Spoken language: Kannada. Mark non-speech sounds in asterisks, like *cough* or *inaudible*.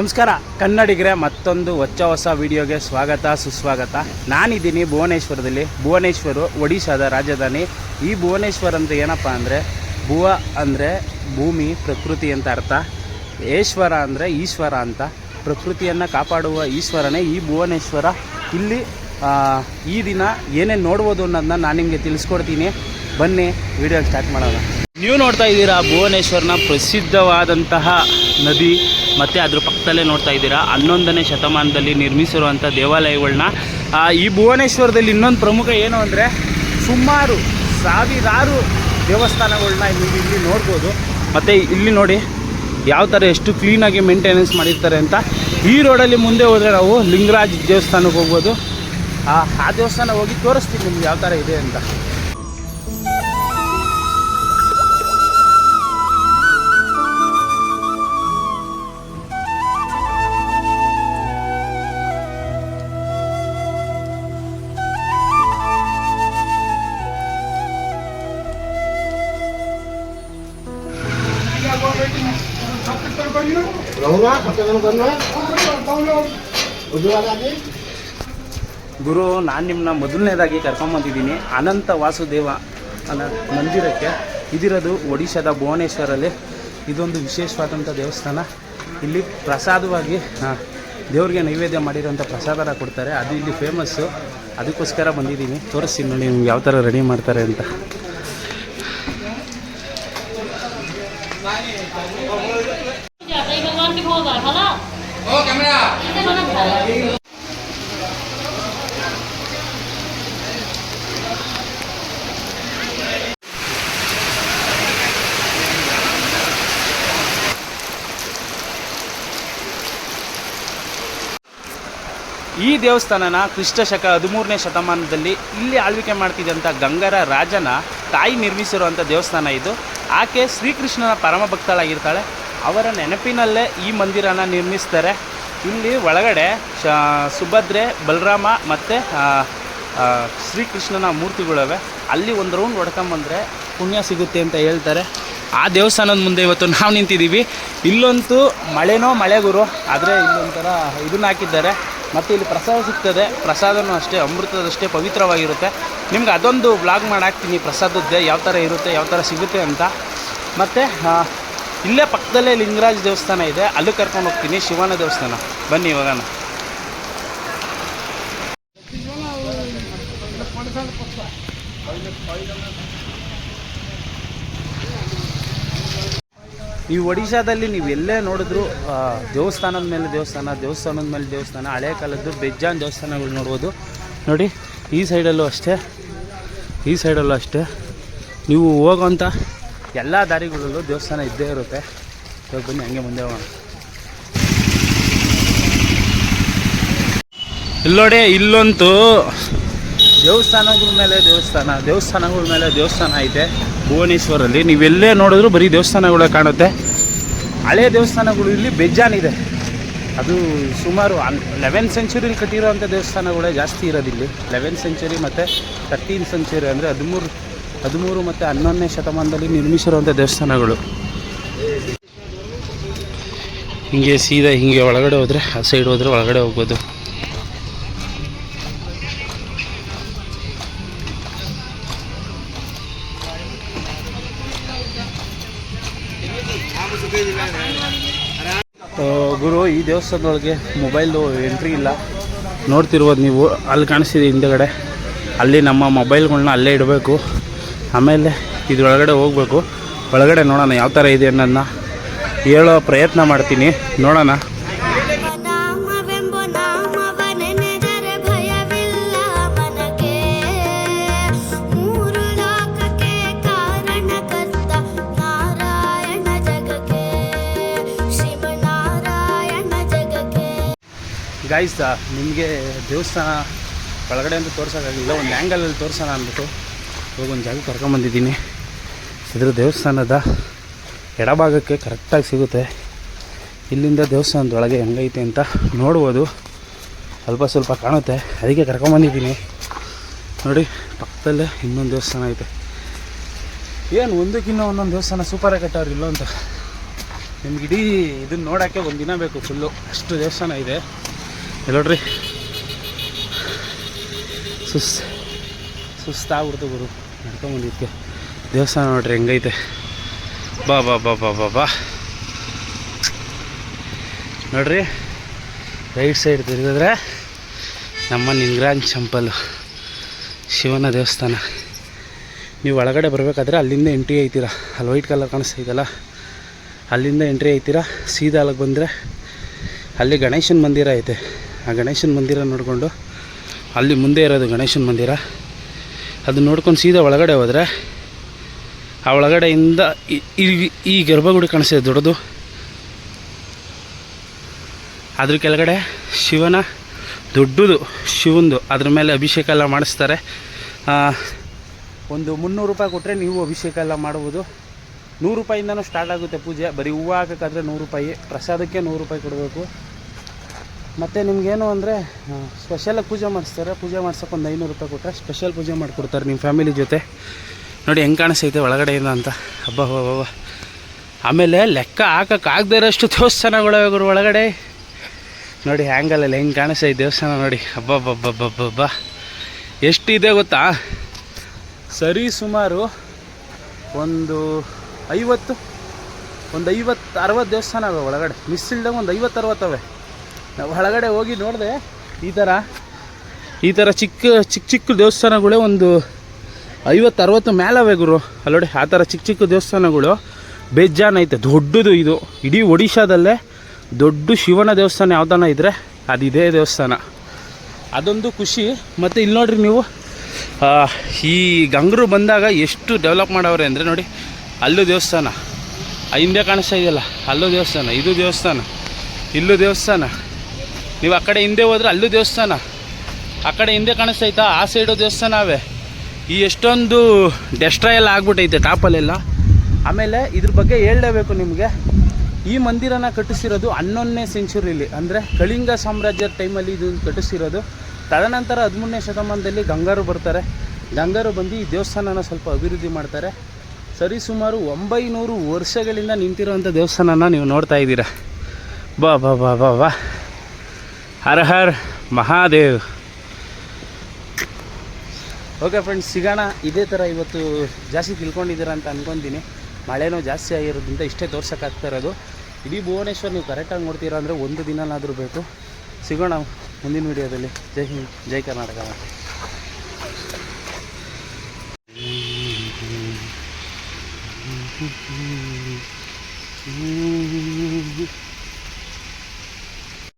ನಮಸ್ಕಾರ. ಕನ್ನಡಿಗರೇ, ಮತ್ತೊಂದು ಹೊಚ್ಚ ಹೊಸ ವಿಡಿಯೋಗೆ ಸ್ವಾಗತ, ಸುಸ್ವಾಗತ. ನಾನಿದ್ದೀನಿ ಭುವನೇಶ್ವರದಲ್ಲಿ. ಭುವನೇಶ್ವರು ಒಡಿಶಾದ ರಾಜಧಾನಿ. ಈ ಭುವನೇಶ್ವರ ಅಂತ ಏನಪ್ಪ ಅಂದರೆ, ಭುವ ಅಂದರೆ ಭೂಮಿ, ಪ್ರಕೃತಿ ಅಂತ ಅರ್ಥ. ಈಶ್ವರ ಅಂದರೆ ಈಶ್ವರ ಅಂತ. ಪ್ರಕೃತಿಯನ್ನು ಕಾಪಾಡುವ ಈಶ್ವರನೇ ಈ ಭುವನೇಶ್ವರ. ಇಲ್ಲಿ ಈ ದಿನ ಏನೇನು ನೋಡ್ಬೋದು ಅನ್ನೋದನ್ನ ನಾನು ನಿಮಗೆ ತಿಳಿಸ್ಕೊಡ್ತೀನಿ. ಬನ್ನಿ ವಿಡಿಯೋ ಸ್ಟಾರ್ಟ್ ಮಾಡೋಣ. ನೀವು ನೋಡ್ತಾ ಇದ್ದೀರಾ ಭುವನೇಶ್ವರನ ಪ್ರಸಿದ್ಧವಾದಂತಹ ನದಿ. ಮತ್ತು ಅದ್ರ ಪಕ್ಕದಲ್ಲೇ ನೋಡ್ತಾ ಇದ್ದೀರಾ, ಹನ್ನೊಂದನೇ ಶತಮಾನದಲ್ಲಿ ನಿರ್ಮಿಸಿರುವಂಥ ದೇವಾಲಯಗಳನ್ನ ಈ ಭುವನೇಶ್ವರದಲ್ಲಿ ಇನ್ನೊಂದು ಪ್ರಮುಖ ಏನು ಅಂದರೆ ಸುಮಾರು ಸಾವಿರಾರು ದೇವಸ್ಥಾನಗಳನ್ನ ನೀವು ಇಲ್ಲಿ ನೋಡ್ಬೋದು. ಮತ್ತು ಇಲ್ಲಿ ನೋಡಿ ಯಾವ ಥರ ಎಷ್ಟು ಕ್ಲೀನಾಗಿ ಮೇಂಟೆನೆನ್ಸ್ ಮಾಡಿರ್ತಾರೆ ಅಂತ. ಈ ರೋಡಲ್ಲಿ ಮುಂದೆ ಹೋದರೆ ನಾವು ಲಿಂಗರಾಜ್ ದೇವಸ್ಥಾನಕ್ಕೆ ಹೋಗ್ಬೋದು. ಆ ಆ ದೇವಸ್ಥಾನ ಹೋಗಿ ತೋರಿಸ್ತೀನಿ ನಿಮ್ಗೆ ಯಾವ ಥರ ಇದೆ ಅಂತ. ಗುರು, ನಾನು ನಿಮ್ಮನ್ನ ಮೊದಲನೇದಾಗಿ ಕರ್ಕೊಂಬಂದಿದ್ದೀನಿ ಅನಂತ ವಾಸುದೇವ ಅನ್ನ ಮಂದಿರಕ್ಕೆ. ಇದಿರೋದು ಒಡಿಶಾದ ಭುವನೇಶ್ವರಲ್ಲಿ. ಇದೊಂದು ವಿಶೇಷವಾದಂಥ ದೇವಸ್ಥಾನ. ಇಲ್ಲಿ ಪ್ರಸಾದವಾಗಿ ದೇವ್ರಿಗೆ ನೈವೇದ್ಯ ಮಾಡಿರೋಂಥ ಪ್ರಸಾದನ ಕೊಡ್ತಾರೆ. ಅದು ಇಲ್ಲಿ ಫೇಮಸ್ಸು ಅದಕ್ಕೋಸ್ಕರ ಬಂದಿದ್ದೀನಿ. ತೋರಿಸ್ತೀನಿ ನೋಡಿ ನಿಮ್ಗೆ ಯಾವ ಥರ ರೆಡಿ ಮಾಡ್ತಾರೆ ಅಂತ. ಈ ದೇವಸ್ಥಾನನ ಕ್ರಿಸ್ತ ಶಕ ಹದಿಮೂರನೇ ಶತಮಾನದಲ್ಲಿ ಇಲ್ಲಿ ಆಳ್ವಿಕೆ ಮಾಡ್ತಿದ್ದಂಥ ಗಂಗರ ರಾಜನ ತಾಯಿ ನಿರ್ಮಿಸಿರುವಂಥ ದೇವಸ್ಥಾನ ಇದು. ಆಕೆ ಶ್ರೀಕೃಷ್ಣನ ಪರಮ ಭಕ್ತಳಾಗಿರ್ತಾಳೆ ಅವರ ನೆನಪಿನಲ್ಲೇ ಈ ಮಂದಿರನ ನಿರ್ಮಿಸ್ತಾರೆ. ಇಲ್ಲಿ ಒಳಗಡೆ, ಶ, ಸುಭದ್ರೆ, ಬಲರಾಮ ಮತ್ತು ಶ್ರೀಕೃಷ್ಣನ ಮೂರ್ತಿಗಳವೆ. ಅಲ್ಲಿ ಒಂದು ರೌಂಡ್ ಹೊಡ್ಕೊಂಬಂದರೆ ಪುಣ್ಯ ಸಿಗುತ್ತೆ ಅಂತ ಹೇಳ್ತಾರೆ. ಆ ದೇವಸ್ಥಾನದ ಮುಂದೆ ಇವತ್ತು ನಾವು ನಿಂತಿದ್ದೀವಿ. ಇಲ್ಲಂತೂ ಮಳೆನೋ ಮಳೆಗುರು ಆದರೆ ಇಲ್ಲೊಂಥರ ಇದನ್ನ ಹಾಕಿದ್ದಾರೆ. ಮತ್ತು ಇಲ್ಲಿ ಪ್ರಸಾದ ಸಿಗ್ತದೆ. ಪ್ರಸಾದನೂ ಅಷ್ಟೇ, ಅಮೃತದಷ್ಟೇ ಪವಿತ್ರವಾಗಿರುತ್ತೆ. ನಿಮ್ಗೆ ಅದೊಂದು ವ್ಲಾಗ್ ಮಾಡಿ ಹಾಕ್ತೀನಿ ಪ್ರಸಾದದ್ದೇ ಯಾವ ಥರ ಇರುತ್ತೆ, ಯಾವ ಥರ ಸಿಗುತ್ತೆ ಅಂತ. ಮತ್ತು ಇಲ್ಲೇ ಪಕ್ಕದಲ್ಲೇ ಲಿಂಗರಾಜ್ ದೇವಸ್ಥಾನ ಇದೆ. ಅಲ್ಲಿ ಕರ್ಕೊಂಡು ಹೋಗ್ತೀನಿ. ಶಿವನ ದೇವಸ್ಥಾನ. ಬನ್ನಿ ಇವಾಗ ಈ ಒಡಿಶಾದಲ್ಲಿ ನೀವು ಎಲ್ಲೇ ನೋಡಿದ್ರು ದೇವಸ್ಥಾನದ ಮೇಲೆ ದೇವಸ್ಥಾನ, ದೇವಸ್ಥಾನದ ಮೇಲೆ ದೇವಸ್ಥಾನ, ಹಳೆ ಕಾಲದ್ದು ಬೆಜ್ಜಾನ್ ದೇವಸ್ಥಾನಗಳು ನೋಡ್ಬೋದು. ನೋಡಿ, ಈ ಸೈಡಲ್ಲೂ ಅಷ್ಟೇ. ಈ ಸೈಡಲ್ಲೂ ಅಷ್ಟೇ. ನೀವು ಹೋಗೋಂಥ ಎಲ್ಲ ದಾರಿಗಳಲ್ಲೂ ದೇವಸ್ಥಾನ ಇದ್ದೇ ಇರುತ್ತೆ. ಇವಾಗ ಬನ್ನಿ, ಹಂಗೆ ಮುಂದೆ ಹೋಗೋಣ. ಇಲ್ಲೋಡೆ ಇಲ್ಲಂತೂ ದೇವಸ್ಥಾನಗಳ ಮೇಲೆ ದೇವಸ್ಥಾನ, ದೇವಸ್ಥಾನಗಳ ಮೇಲೆ ದೇವಸ್ಥಾನ ಐತೆ ಭುವನೇಶ್ವರಲ್ಲಿ. ನೀವೆಲ್ಲೇ ನೋಡಿದ್ರು ಬರೀ ದೇವಸ್ಥಾನಗಳೇ ಕಾಣುತ್ತೆ. ಹಳೆ ದೇವಸ್ಥಾನಗಳು ಇಲ್ಲಿ ಬೇಜಾನಿದೆ. ಅದು ಸುಮಾರು ಲೆವೆನ್ ಸೆಂಚುರಿಲಿ ಕಟ್ಟಿರೋವಂಥ ದೇವಸ್ಥಾನಗಳೇ ಜಾಸ್ತಿ ಇರೋದಿಲ್ಲಿ. ಲೆವೆನ್ ಸೆಂಚುರಿ ಮತ್ತು ತರ್ಟೀನ್ ಸೆಂಚುರಿ ಅಂದರೆ ಹದಿಮೂರು ಹದಿಮೂರು ಮತ್ತು ಹನ್ನೊಂದನೇ ಶತಮಾನದಲ್ಲಿ ನಿರ್ಮಿಸಿರುವಂಥ ದೇವಸ್ಥಾನಗಳು. ಹಿಂಗೆ ಸೀದಾ ಹಿಂಗೆ ಒಳಗಡೆ ಹೋದರೆ, ಆ ಸೈಡ್ ಹೋದರೆ ಒಳಗಡೆ ಹೋಗ್ಬೋದು. ಗುರು, ಈ ದೇವಸ್ಥಾನದೊಳಗೆ ಮೊಬೈಲ್ದು ಎಂಟ್ರಿ ಇಲ್ಲ. ನೋಡ್ತಿರ್ಬೋದು ನೀವು, ಅಲ್ಲಿ ಕಾಣಿಸ್ತಿದೆ ಹಿಂದೆಗಡೆ. ಅಲ್ಲಿ ನಮ್ಮ ಮೊಬೈಲ್ಗಳನ್ನ ಅಲ್ಲೇ ಇಡಬೇಕು. ಆಮೇಲೆ ಇದ್ರೊಳಗಡೆ ಹೋಗ್ಬೇಕು. ಒಳಗಡೆ ನೋಡೋಣ ಯಾವ ಥರ ಇದೆ ಅನ್ನೋದನ್ನ ಹೇಳೋ ಪ್ರಯತ್ನ ಮಾಡ್ತೀನಿ. ನೋಡೋಣ. ಗಾಯ್ಸ್ ನಿಮಗೆ ದೇವಸ್ಥಾನ ಒಳಗಡೆ ಅಂತ ತೋರ್ಸೋಕ್ಕಾಗಿಲ್ಲ. ಒಂದು ಆ್ಯಂಗಲಲ್ಲಿ ತೋರಿಸೋಣ ಅಂದ್ಬಿಟ್ಟು. ಹೋಗಿ ಒಂದು ಜಾಗ ಕರ್ಕೊಂಬಂದಿದ್ದೀನಿ ಇದ್ರ ದೇವಸ್ಥಾನದ ಎಡಭಾಗಕ್ಕೆ ಕರೆಕ್ಟಾಗಿ ಸಿಗುತ್ತೆ. ಇಲ್ಲಿಂದ ದೇವಸ್ಥಾನದೊಳಗೆ ಹೆಂಗೈತೆ ಅಂತ ನೋಡ್ಬೋದು. ಸ್ವಲ್ಪ ಸ್ವಲ್ಪ ಕಾಣುತ್ತೆ. ಅದಕ್ಕೆ ಕರ್ಕೊಂಬಂದಿದ್ದೀನಿ ನೋಡಿ, ಪಕ್ಕದಲ್ಲೇ ಇನ್ನೊಂದು ದೇವಸ್ಥಾನ ಐತೆ. ಏನು, ಒಂದಕ್ಕಿನ್ನ ಒಂದೊಂದು ದೇವಸ್ಥಾನ ಸೂಪರಾಗಿ ಕಟ್ಟವ್ರು ಇಲ್ಲೋ ಅಂತ? ನಿಮ್ಗೆ ಇಡೀ ಇದನ್ನ ನೋಡೋಕ್ಕೆ ಒಂದು ದಿನ ಬೇಕು ಫುಲ್ಲು ಅಷ್ಟು ದೇವಸ್ಥಾನ ಇದೆ. ನೋಡ್ರಿ. ಸುಸ್ ಸುಸ್ತಾಗ್ಬಿಡ್ತು ಗುರು. ನಡ್ಕೊಂಬಂದಿದ್ದಕ್ಕೆ ದೇವಸ್ಥಾನ ನೋಡ್ರಿ, ಹೆಂಗೈತೆ. ಬಾ ಬಾ ಬಾ ಬಾ ಬಾ ಬಾ. ನೋಡ್ರಿ, ರೈಟ್ ಸೈಡ್ ತಿರುಗಿದ್ರೆ ನಮ್ಮ ನಿಂಗ್ರಾಂಜ್ ಚಂಪಲ್ ಶಿವನ ದೇವಸ್ಥಾನ. ನೀವು ಒಳಗಡೆ ಬರಬೇಕಾದ್ರೆ ಅಲ್ಲಿಂದ ಎಂಟ್ರಿ ಐತೀರ. ಅಲ್ಲಿ ವೈಟ್ ಕಲರ್ ಕಾಣಿಸ್ತೈತಲ್ಲ, ಅಲ್ಲಿಂದ ಎಂಟ್ರಿ ಐತೀರಾ. ಸೀದಾ ಅಲ್ಲಿಗೆ ಬಂದರೆ ಅಲ್ಲಿ ಗಣೇಶನ ಮಂದಿರ ಐತೆ. ಆ ಗಣೇಶನ ಮಂದಿರ ನೋಡಿಕೊಂಡು ಅಲ್ಲಿ ಮುಂದೆ ಇರೋದು ಗಣೇಶನ ಮಂದಿರ. ಅದು ನೋಡ್ಕೊಂಡು ಸೀದಾ ಒಳಗಡೆ ಹೋದರೆ ಆ ಒಳಗಡೆಯಿಂದ ಈ- ಈ- ಗರ್ಭಗುಡಿ ಕಾಣಿಸಿದೆ ದೊಡ್ಡದು. ಅದ್ರ ಕೆಳಗಡೆ ಶಿವನ ದೊಡ್ಡದು ಶಿವಂದು. ಅದ್ರ ಮೇಲೆ ಅಭಿಷೇಕ ಎಲ್ಲ ಮಾಡಿಸ್ತಾರೆ. ಒಂದು ಮುನ್ನೂರು ರೂಪಾಯಿ ಕೊಟ್ಟರೆ ನೀವು ಅಭಿಷೇಕ ಎಲ್ಲ ಮಾಡ್ಬೋದು. ನೂರು ರೂಪಾಯಿಂದನೂ ಸ್ಟಾರ್ಟ್ ಆಗುತ್ತೆ ಪೂಜೆ. ಬರೀ ಹೂವು ಹಾಕೋಕ್ಕಾದ್ರೆ ನೂರು ರೂಪಾಯಿ. ಪ್ರಸಾದಕ್ಕೆ ನೂರು ರೂಪಾಯಿ ಕೊಡಬೇಕು. ಮತ್ತು ನಿಮಗೇನು ಅಂದರೆ ಸ್ಪೆಷಲಾಗಿ ಪೂಜೆ ಮಾಡಿಸ್ತಾರೆ. ಪೂಜೆ ಮಾಡ್ಸೋಕೆ ಒಂದು ಐನೂರು ರೂಪಾಯಿ ಕೊಟ್ಟರೆ ಸ್ಪೆಷಲ್ ಪೂಜೆ ಮಾಡಿಕೊಡ್ತಾರೆ ನಿಮ್ಮ ಫ್ಯಾಮಿಲಿ ಜೊತೆ. ನೋಡಿ ಹೆಂಗೆ ಕಾಣಿಸ್ತೈತೆ ಒಳಗಡೆಯಿಂದ ಅಂತ. ಹಬ್ಬ ಹಬ್ಬ ಹಬ್ಬ ಆಮೇಲೆ ಲೆಕ್ಕ ಹಾಕೋಕ್ಕಾಗದೇ ಇರೋಷ್ಟು ದೇವಸ್ಥಾನಗಳು ಗುರು, ಒಳಗಡೆ. ನೋಡಿ ಹ್ಯಾಂಗಲಲ್ಲಿ ಹೆಂಗೆ ಕಾಣಿಸ್ತೈತೆ ದೇವಸ್ಥಾನ ನೋಡಿ. ಹಬ್ಬಬ್ಬಬ್ಬಬ್ಬಬ್ಬ ಎಷ್ಟಿದೆ ಗೊತ್ತಾ? ಸರಿ ಸುಮಾರು ಒಂದು ಐವತ್ತು ಒಂದು ಐವತ್ತು, ಅರವತ್ತು ದೇವಸ್ಥಾನ ಅವೆ ಒಳಗಡೆ. ಮಿಸ್ ಇಲ್ದಂಗೆ ಒಂದು ಐವತ್ತು, ಅರವತ್ತು ನಾವು ಒಳಗಡೆ ಹೋಗಿ ನೋಡಿದೆ, ಈ ಥರ ಈ ಥರ ಚಿಕ್ಕ ಚಿಕ್ಕ ಚಿಕ್ಕ ದೇವಸ್ಥಾನಗಳೇ ಒಂದು ಐವತ್ತು ಅರವತ್ತು ಮೇಲವೆ ಗುರು. ಅಲ್ಲೋಡಿ, ಆ ಥರ ಚಿಕ್ಕ ಚಿಕ್ಕ ದೇವಸ್ಥಾನಗಳು ಬೇಜಾನ್ ಐತೆ. ದೊಡ್ಡದು ಇದು. ಇಡೀ ಒಡಿಶಾದಲ್ಲೇ ದೊಡ್ಡ ಶಿವನ ದೇವಸ್ಥಾನ ಯಾವ್ದಾನ ಇದ್ದರೆ ಅದಿದೇ ದೇವಸ್ಥಾನ. ಅದೊಂದು ಖುಷಿ. ಮತ್ತು ಇಲ್ಲಿ ನೋಡ್ರಿ ನೀವು ಈ ಗಂಗರು ಬಂದಾಗ ಎಷ್ಟು ಡೆವಲಪ್ ಮಾಡವ್ರೆ ಅಂದರೆ ನೋಡಿ, ಅಲ್ಲೂ ದೇವಸ್ಥಾನ. ಹಿಂದೆ ಕಾಣಿಸ್ತಾ ಇದೆಯಲ್ಲ, ಅಲ್ಲೂ ದೇವಸ್ಥಾನ, ಇದು ದೇವಸ್ಥಾನ, ಇಲ್ಲೂ ದೇವಸ್ಥಾನ. ನೀವು ಆ ಕಡೆ ಹಿಂದೆ ಹೋದ್ರೆ ಅಲ್ಲೂ ದೇವಸ್ಥಾನ. ಆ ಕಡೆ ಹಿಂದೆ ಕಾಣಿಸ್ತೈತಾ ಆ ಸೈಡು ದೇವಸ್ಥಾನ ಅವೇ. ಈ ಎಷ್ಟೊಂದು ಡೆಸ್ಟ್ರಾಯ್ ಎಲ್ಲ ಆಗ್ಬಿಟ್ಟೈತೆ ಟಾಪಲ್ಲೆಲ್ಲ ಆಮೇಲೆ ಇದ್ರ ಬಗ್ಗೆ ಹೇಳಲೇಬೇಕು ನಿಮಗೆ. ಈ ಮಂದಿರನ ಕಟ್ಟಿಸಿರೋದು ಹನ್ನೊಂದನೇ ಸೆಂಚುರಿಲಿ ಅಂದರೆ ಕಳಿಂಗ ಸಾಮ್ರಾಜ್ಯದ ಟೈಮಲ್ಲಿ ಇದು ಕಟ್ಟಿಸಿರೋದು. ತದನಂತರ ಹದಿಮೂರನೇ ಶತಮಾನದಲ್ಲಿ ಗಂಗಾರು ಬರ್ತಾರೆ. ಗಂಗಾರು ಬಂದು ಈ ದೇವಸ್ಥಾನನ ಸ್ವಲ್ಪ ಅಭಿವೃದ್ಧಿ ಮಾಡ್ತಾರೆ. ಸರಿ, ಸುಮಾರು ಒಂಬೈನೂರು ವರ್ಷಗಳಿಂದ ನಿಂತಿರುವಂಥ ದೇವಸ್ಥಾನನ ನೀವು ನೋಡ್ತಾ ಇದ್ದೀರಾ. ಬಾ ಬಾ ಬಾ ಬಾ ಬಾ. ಹರ ಹರ್ ಮಹಾದೇವ್. ಓಕೆ ಫ್ರೆಂಡ್ಸ್ ಸಿಗೋಣ. ಇದೇ ಥರ ಇವತ್ತು ಜಾಸ್ತಿ ತಿಳ್ಕೊಂಡಿದ್ದೀರಾ ಅಂತ ಅಂದ್ಕೊತೀನಿ ಮಳೆನೂ ಜಾಸ್ತಿ ಆಗಿರೋದ್ರಿಂದ ಇಷ್ಟೇ ತೋರ್ಸೋಕ್ಕಾಗ್ತಾ ಇರೋದು. ಇಡೀ ಭುವನೇಶ್ವರ್ ನೀವು ಕರೆಕ್ಟಾಗಿ ನೋಡ್ತೀರಾ ಅಂದರೆ ಒಂದು ದಿನನಾದರೂ ಬೇಕು. ಸಿಗೋಣ ಮುಂದಿನ ವಿಡಿಯೋದಲ್ಲಿ. ಜೈ ಹಿಂದ್ ಜೈ ಕರ್ನಾಟಕ. *laughs*